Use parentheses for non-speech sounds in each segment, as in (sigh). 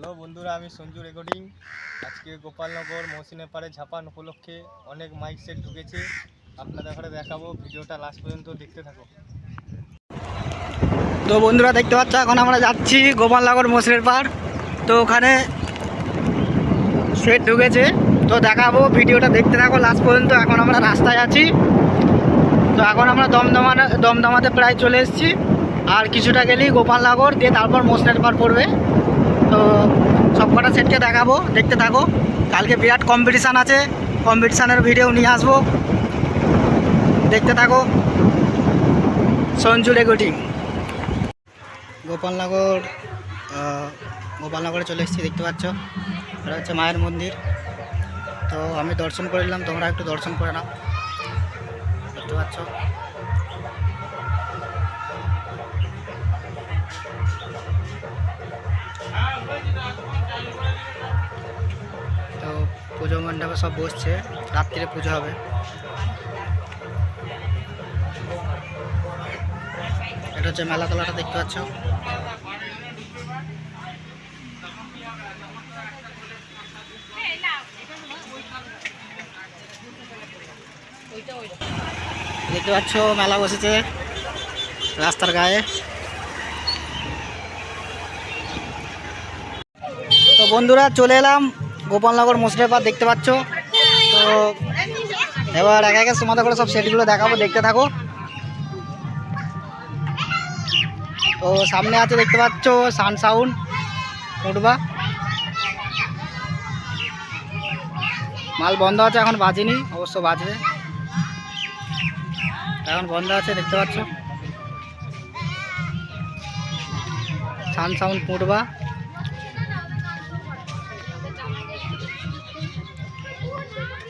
Hello বন্ধুরা, আমি Sanju recording. আজকে গোপালনগর মৌসিনের পাড়ে ঝাপান উপলক্ষে অনেক মাইক সেট ঢুকেছে। আপনাদের ঘরে দেখাবো, ভিডিওটা লাস্ট পর্যন্ত দেখতে থাকো। তো বন্ধুরা, দেখতে পাচ্ছ, এখন আমরা যাচ্ছি গোপালনগর মসজিদের পাড়। তো ওখানে সেট ঢুকেছে। তো দেখাবো, ভিডিওটা দেখতে থাকো লাস্ট পর্যন্ত। এখন আমরা রাস্তায় আছি। তো এখন আমরা দমদমা দমদমাতে প্রায় চলে এসেছি। আর কিছুটা গেলেই গোপালনগর, দিয়ে তারপর মসজিদের পাড় পড়বে। তো সব কটা সেটকে দেখাবো, দেখতে থাকো। কালকে বিরাট কম্পিটিশান আছে কম্পিটিশানের ভিডিও নিয়ে আসব। দেখতে থাকো। সঞ্জু রেকর্ডিং গোপালনগর গোপালনগরে চলে এসেছি, দেখতে পাচ্ছ। এটা হচ্ছে মায়ের মন্দির। তো আমি দর্শন করে নিলাম, তোমরা একটু দর্শন করে নাও। দেখতে পাচ্ছ। পুজো মণ্ডপে সব বসছে, রাত্রিরে পুজো হবে। এটা হচ্ছে মেলা তলাটা, দেখতে পাচ্ছ? দেখতে পাচ্ছ, মেলা বসেছে রাস্তার গায়ে। তো বন্ধুরা, চলে এলাম। গোপালনগর পার দেখতে পাচ্ছ। তো এবার একে একে সমাধা করে সব সেটগুলো দেখাবো, দেখতে থাকো। তো সামনে আছে দেখতে পাচ্ছ, সান সাউন্ড, উঠবা। মাল বন্ধ আছে, এখন বাজেনি, অবশ্য বাজবে। এখন বন্ধ আছে, দেখতে পাচ্ছ। সান সাউন্ড পুঁটবা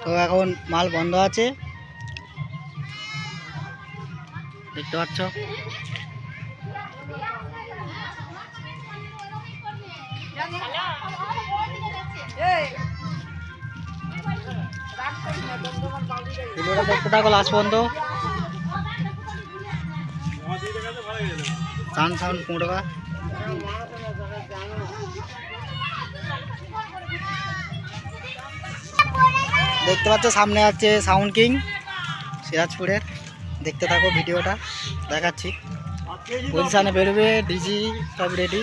তো এখন মাল বন্ধ আছে। দেখতে পাচ্ছ? ভিডিওটা দেখতে থাকো সাউন্ড দেখতে পাচ্ছ, সামনে আছে সাউন্ড কিং সিরাজপুরের। দেখতে থাকো ভিডিওটা, দেখাচ্ছি। পজিশানে বেরোবে ডিজি সব রেডি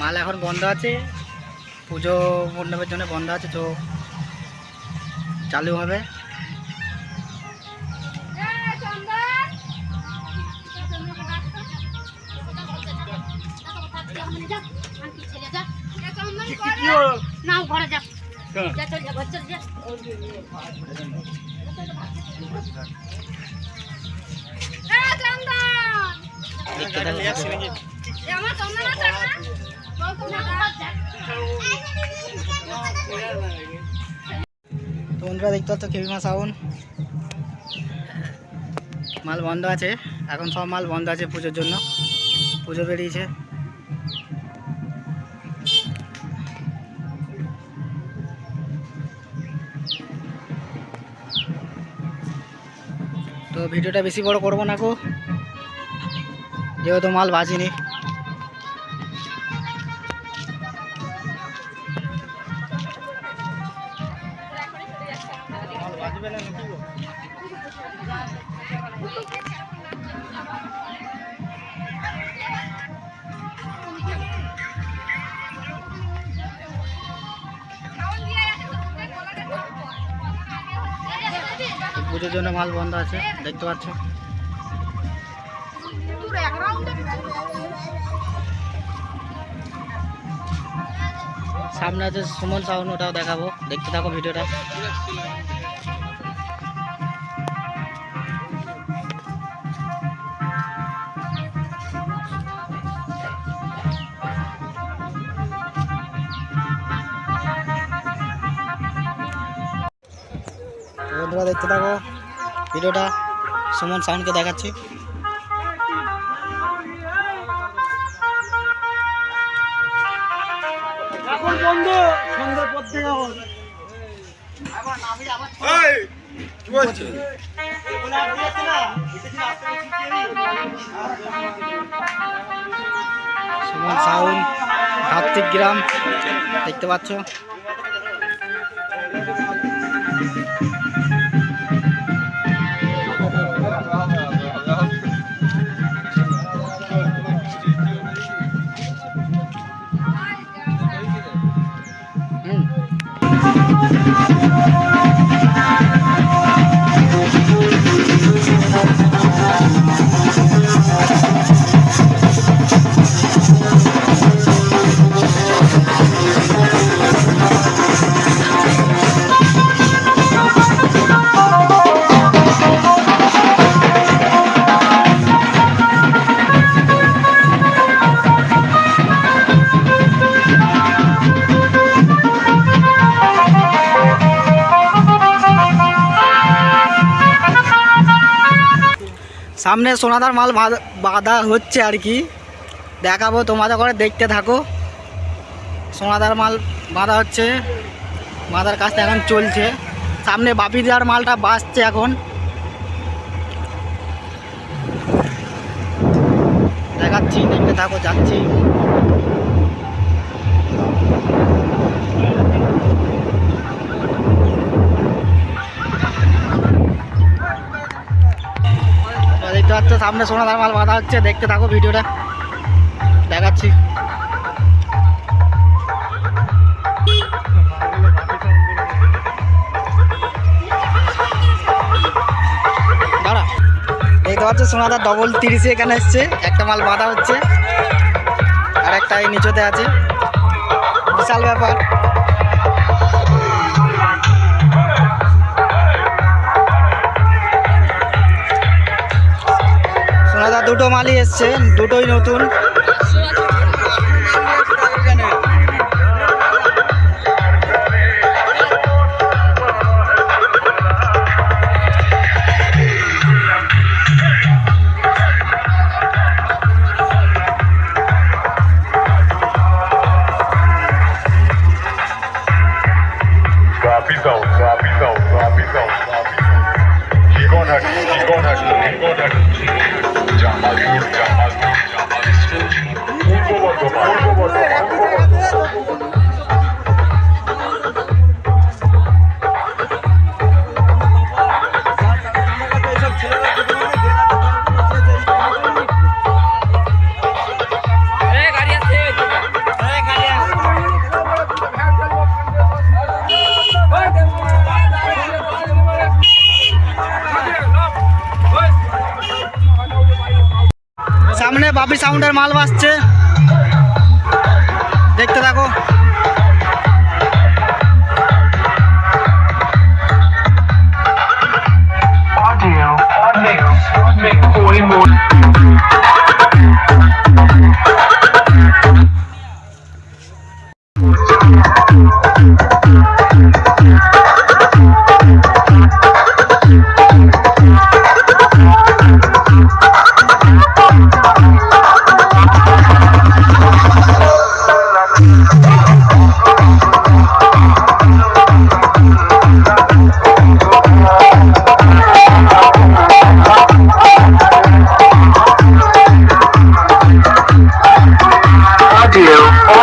মাল এখন বন্ধ আছে। পুজো মণ্ডপের জন্য বন্ধ আছে, তো চালু হবে নাও ঘরে যা যা চল যা ঘর চল যা এ চন্দন দেখতে থাকো আমার বন্ধুরা দেখতে পাচ্ছ কেবিমা সাউন্ড মাল বন্ধ আছে। এখন সব মাল বন্ধ আছে পুজোর জন্য। পুজো বেরিয়েছে। তো ভিডিওটা বেশি বড় করব না গো। যেহেতু মাল বাজিনি পুজোর জন্য মাল বন্ধ আছে, দেখতে পাচ্ছ। সামনে আছে সুমন সাউন্ড ওটাও দেখাবো। দেখতে থাকো ভিডিওটা। তো বন্ধুরা দেখতে থাকো। ভিডিওটা সুমন সাউন্ডকে দেখাচ্ছি। এখন বন্ধ। সন্ধ্যার পর থেকে হবে। সুমন সাউন্ড কার্তিক গ্রাম দেখতে পাচ্ছ? সামনে সোনাদার মাল বাঁধা- হচ্ছে আর কি। দেখাবো, তোমাদের করে দেখতে থাকো। সোনাদার মাল বাঁধা হচ্ছে। বাঁধার কাজটা এখন চলছে। সামনে বাপি দেওয়ার মালটা বাঁচছে এখন। দেখাচ্ছি, দেখতে থাকো, যাচ্ছি। দেখতে সামনে সোনাদার মাল বাঁধা হচ্ছে, দেখতে থাকো ভিডিওটা। দেখাচ্ছি। দাঁড়া। দেখতে পাচ্ছ সোনাদার ডবল তিরিশে এখানে এসছে, একটা মাল বাঁধা হচ্ছে, আর একটা এই নিচতে আছে। বিশাল ব্যাপার। দুটো মালি এসছে দুটোই নতুন। কাউন্টার মাল বাসছে দেখতে থাকো মোট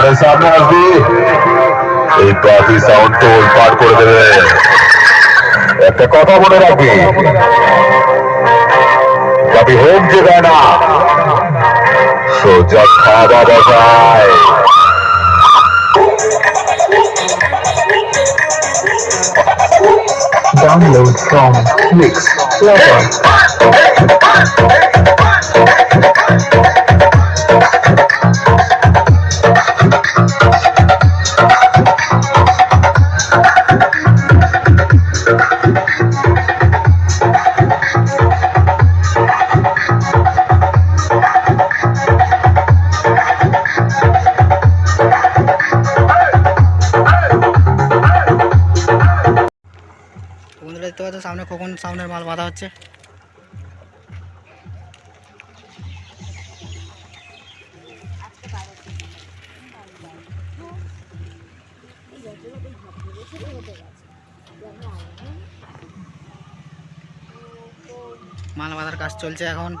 আরে সামনে আসবি? এই কফি সাউন্ড তো পার করে দেবে। একটা কথা মনে রাখবি। কফি হোম যেখানে না সোজা খাওয়া বসায়। Download from Mix Clever. (laughs) সামনে কখন সামনের মাল বাঁধা হচ্ছে। মাল বাঁধার কাজ চলছে এখন।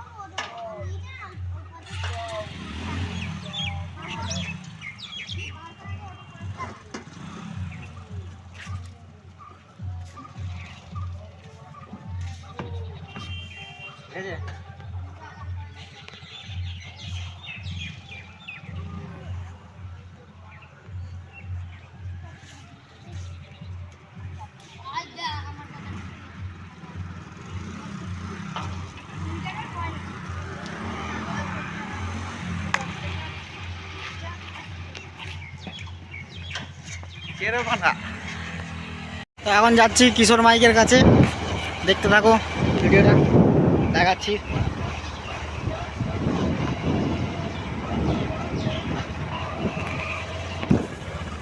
তো এখন যাচ্ছি কিশোর মাইকের কাছে। দেখতে থাকো, ভিডিওটা দেখাচ্ছি।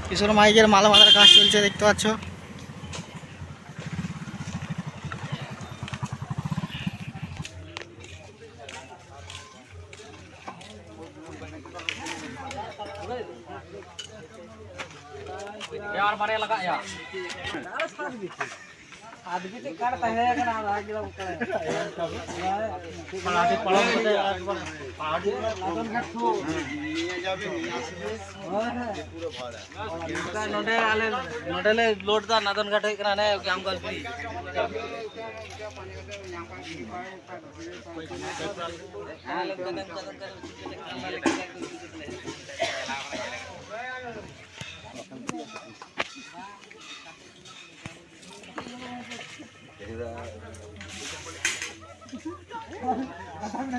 কিশোর মাইকের মালা মালার কাজ চলছে, দেখতে পাচ্ছ। यार मारे लगा यार आदमी तो करता है ना आगे लोग करते हैं पलाड़ी पलाड़ी पलाड़ी लाडन का तो ये जाबे ये पूरा भाड़ है नोटे आले नोटे ले लोड दा नादन घाटे करा ने काम कर पी हाँ लोग कदम कदम कर আমরা